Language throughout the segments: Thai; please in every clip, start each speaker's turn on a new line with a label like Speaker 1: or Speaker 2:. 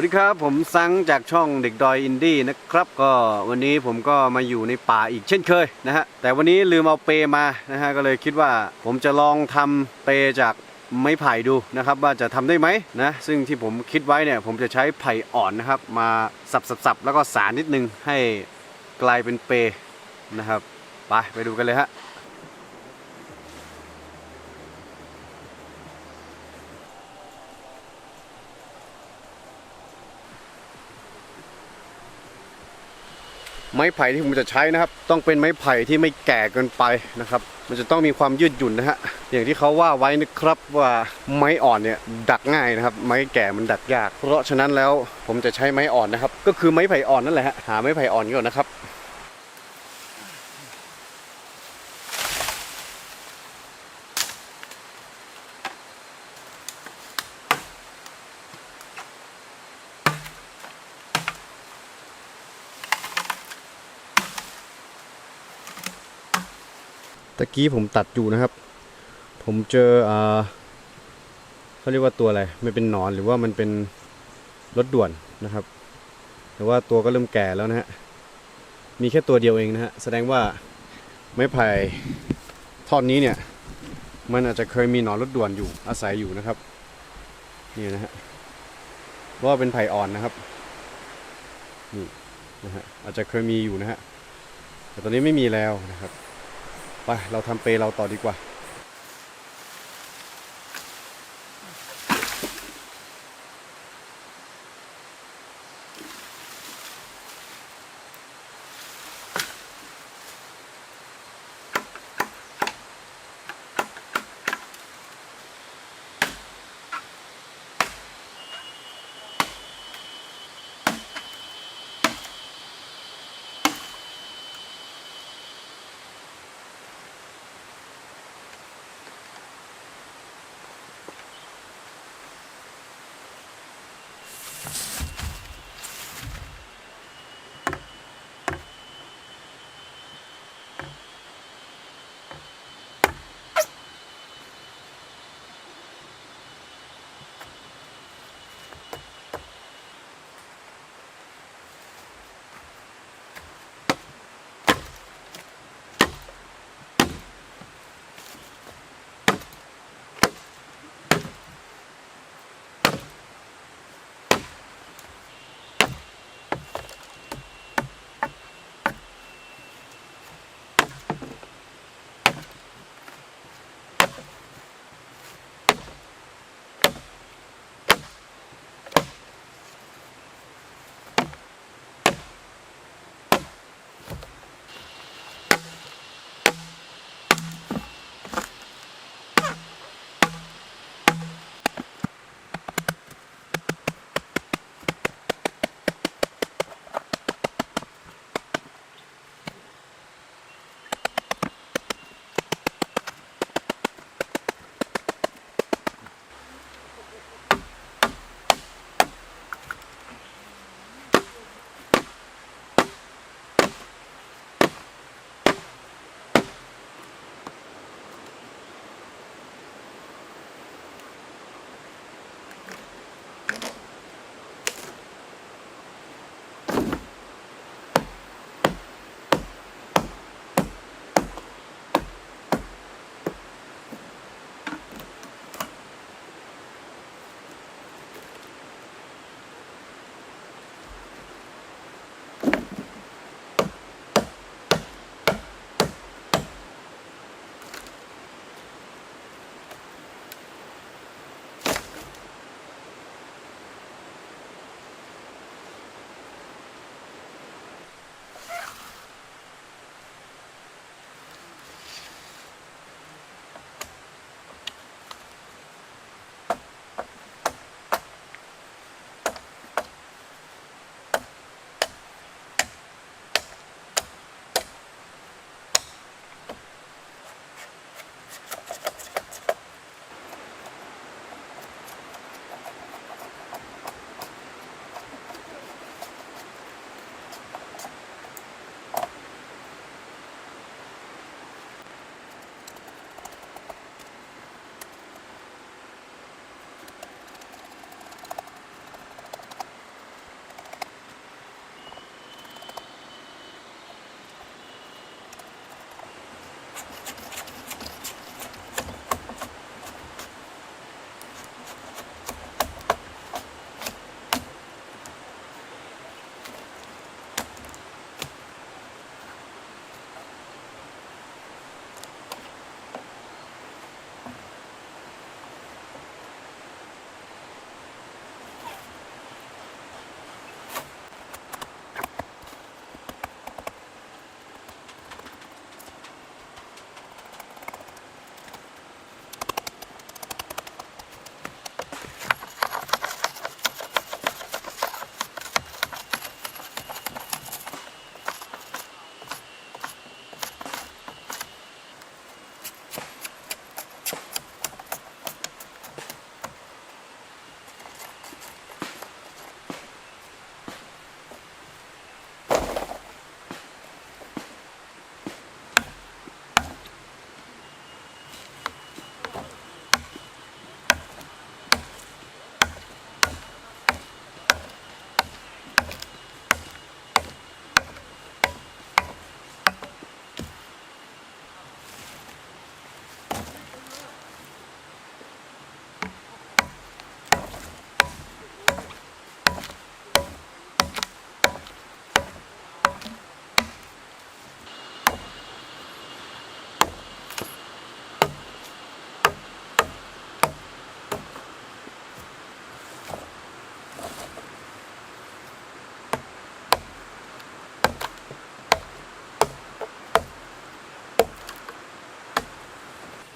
Speaker 1: สวัสดีครับผมซังจากช่องเด็กดอยอินดี้นะครับ ก็วันนี้ผมก็มาอยู่ในป่าอีกเช่นเคยนะฮะแต่วันนี้ลืมเอาเปมานะฮะก็เลยคิดว่าผมจะลองทำเปจากไม้ไผ่ดูนะครับว่าจะทำได้ไหมนะซึ่งที่ผมคิดไว้เนี่ยผมจะใช้ไผ่อ่อนนะครับ มาสับๆๆแล้วก็สารนิดนึงให้กลายเป็นเปนะครับไปไปดูกันเลยฮะ ไม้ไผ่ที่ผมจะใช้นะครับ ต้องเป็นไม้ไผ่ที่ไม่แก่เกินไปนะครับ มันจะต้องมีความยืดหยุ่นนะฮะอย่างที่เขาว่าไว้นะครับว่าไม้อ่อนเนี่ยดักง่ายนะครับ ไม้แก่มันดักยาก เพราะฉะนั้นแล้วผมจะใช้ไม้อ่อนนะครับ ก็คือไม้ไผ่อ่อนนั่นแหละฮะหาไม้ไผ่อ่อนก่อนนะครับ ตะกี้ผมตัดอยู่นะครับ ผมเจออ่าเขาเรียกว่าตัวอะไรไม่เป็นหนอนหรือว่ามันเป็นรถด่วนนะครับ แต่ว่าตัวก็เริ่มแก่แล้วนะฮะมีแค่ตัวเดียวเองนะฮะแสดงว่าไม้ไผ่ท่อนนี้เนี่ย มันอาจจะเคยมีหนอนรถด่วนอยู่อาศัยอยู่นะครับนี่นะฮะเพราะว่าเป็นไผ่อ่อนนะครับนี่นะฮะอาจจะเคยมีอยู่นะฮะแต่ตอนนี้ไม่มีแล้วนะครับ เราทำเปรเราต่อดีกว่า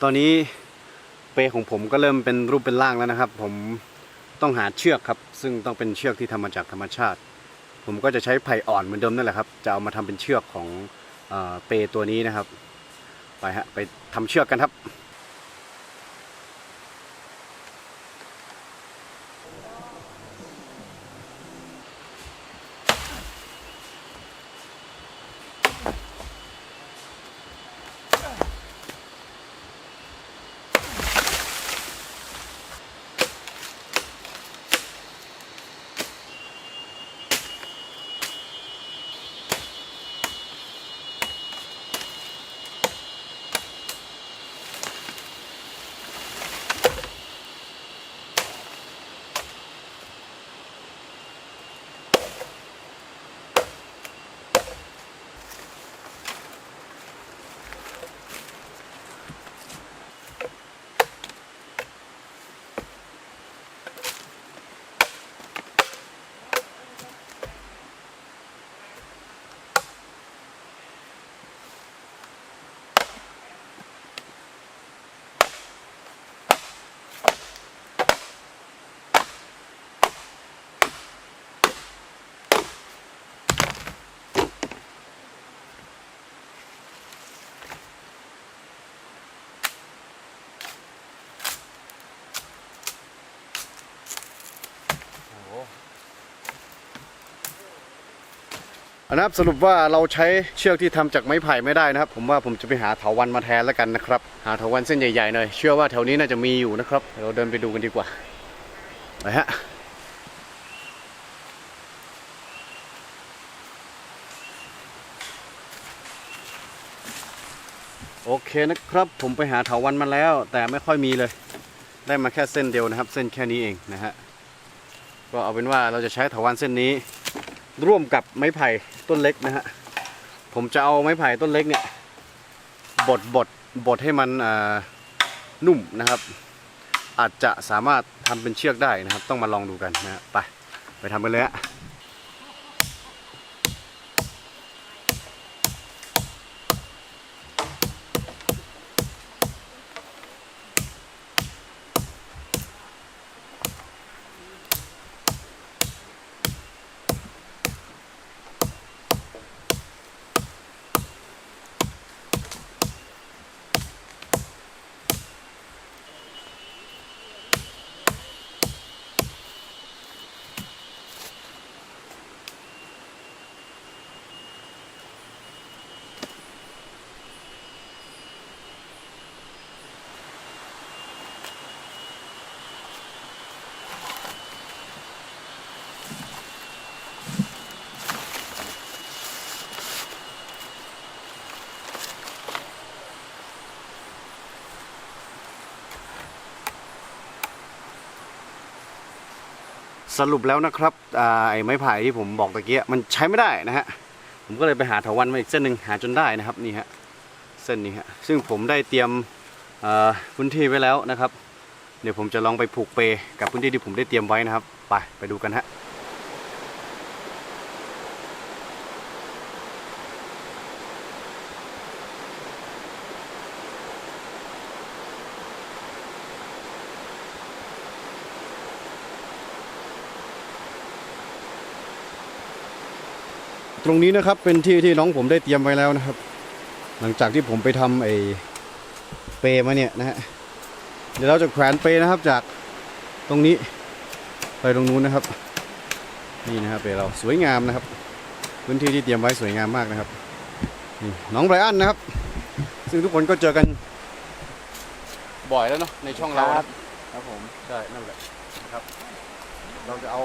Speaker 1: ตอนนี้เปของผมก็เริ่มเป็นรูปเป็นร่างแล้วนะครับ ผมต้องหาเชือกครับ ซึ่งต้องเป็นเชือกที่ทำมาจากธรรมชาติ ผมก็จะใช้ไผ่อ่อนเหมือนเดิมนั่นแหละครับ จะเอามาทำเป็นเชือกของเอเปตัวนี้นะครับ ไปฮะไปทำเชือกกันครับ นะครับสรุปว่าเราใช้เชือกที่ทำจากไม้ไผ่ไม่ได้นะครับ ผมว่าผมจะไปหาเถาวันมาแทนแล้วกันนะครับ หาเถาวันเส้นใหญ่ๆหน่อยเชื่อว่าแถวนี้น่าจะมีอยู่นะครับเดี๋ยวเราเดินไปดูกันดีกว่าไปฮะโอเคนะครับ ผมไปหาเถาวันมาแล้ว แต่ไม่ค่อยมีเลย ได้มาแค่เส้นเดียวนะครับ เส้นแค่นี้เองนะฮะก็เอาเป็นว่าเราจะใช้เถาวันเส้นนี้ ร่วมกับไม้ไผ่ต้นเล็กนะฮะ ผมจะเอาไม้ไผ่ต้นเล็กเนี่ยบดบดบดให้มันอ่านุ่มนะครับ อาจจะสามารถทำเป็นเชือกได้นะครับ ต้องมาลองดูกันนะฮะไปไปทำกันเลยฮะ สรุปแล้วนะครับไอ้ไม้ไผ่ที่ผมบอกตะเกียมันใช้ไม่ได้นะฮะผมก็เลยไปหาเถาวันมาอีกเส้นหนึ่งหาจนได้นะครับนี่ฮะเส้นนี้ฮะซึ่งผมได้เตรียมพื้นที่ไว้แล้วนะครับ เดี๋ยวผมจะลองไปผูกเปกับพื้นที่ที่ผมได้เตรียมไว้นะครับ ไปไปดูกันฮะ ตรงนี้นะครับเป็นที่ที่น้องผมได้เตรียมไว้แล้วนะครับ หลังจากที่ผมไปทำไอ้เปมาเนี่ยนะฮะเดี๋ยวเราจะแขวนเปนะครับจากตรงนี้ไปตรงนู้นนะครับ นี่นะครับเปเราสวยงามนะครับ พื้นที่ที่เตรียมไว้สวยงามมากนะครับนี่น้องไบรอันนะครับ ซึ่งทุกคนก็เจอกันบ่อยแล้วเนาะในช่องเรานะครับ
Speaker 2: ครับผม
Speaker 1: ใช่นั่นแหละนะครับ เราจะเอา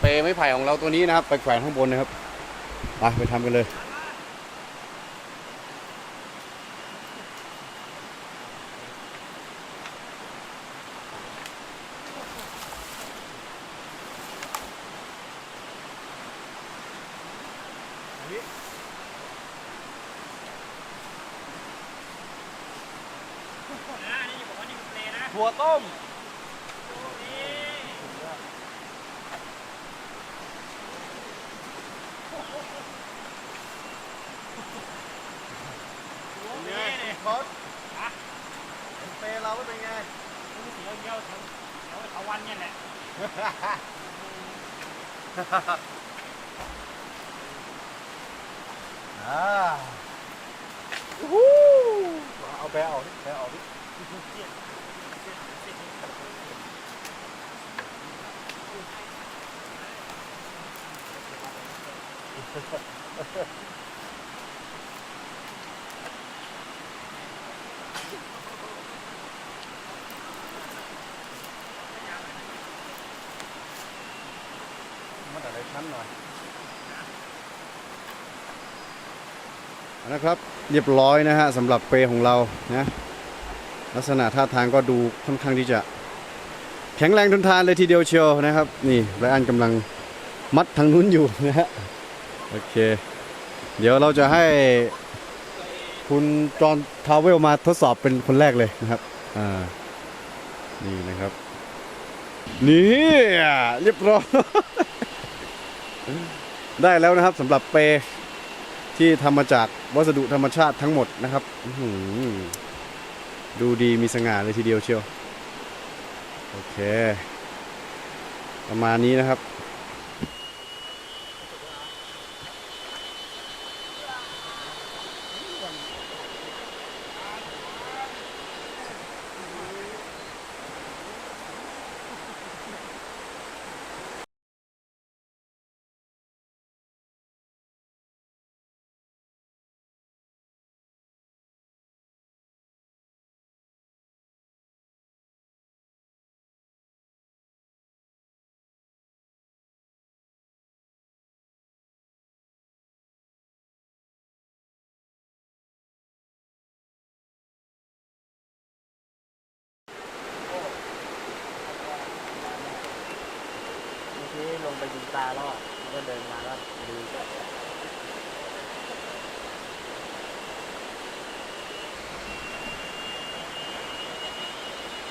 Speaker 1: เปไม้ไผ่ของเราตัวนี้นะครับ ไปแขวนข้างบนนะครับ ไปไปทำกันเลย
Speaker 2: ถั่วต้ม
Speaker 1: ค
Speaker 2: เดี๋ยวเดี๋ยวแถวแถวเถาวันเนี่ยแหละ
Speaker 3: อ่าเอาแบะออกดิแบะออกดิ มั นอะไรชั้นหน่อย
Speaker 1: นะครับเรียบร้อยนะฮะสำหรับเปรของเรานะลักษณะท่าทางก็ดูค่อนข้างที่จะ แข็งแรงทนทานเลยทีเดียวเชียวนะครับ นี่ไรอันกำลังมัดทางนู้นอยู่นะฮะโอเค เดี๋ยวเราจะให้คุณจอห์นทาวเวลมาทดสอบเป็นคนแรกเลยนะครับอ่านี่นะครับ นี่เรียบร้อย ได้แล้วนะครับสำหรับเปรที่ทำมาจากวัสดุธรรมชาติทั้งหมดนะครับดูดีมีสง่าเลยทีเดียวเชียว โอเค ประมาณนี้นะครับ
Speaker 3: ตาแล้วแล้วก็เดินมาแล้วดู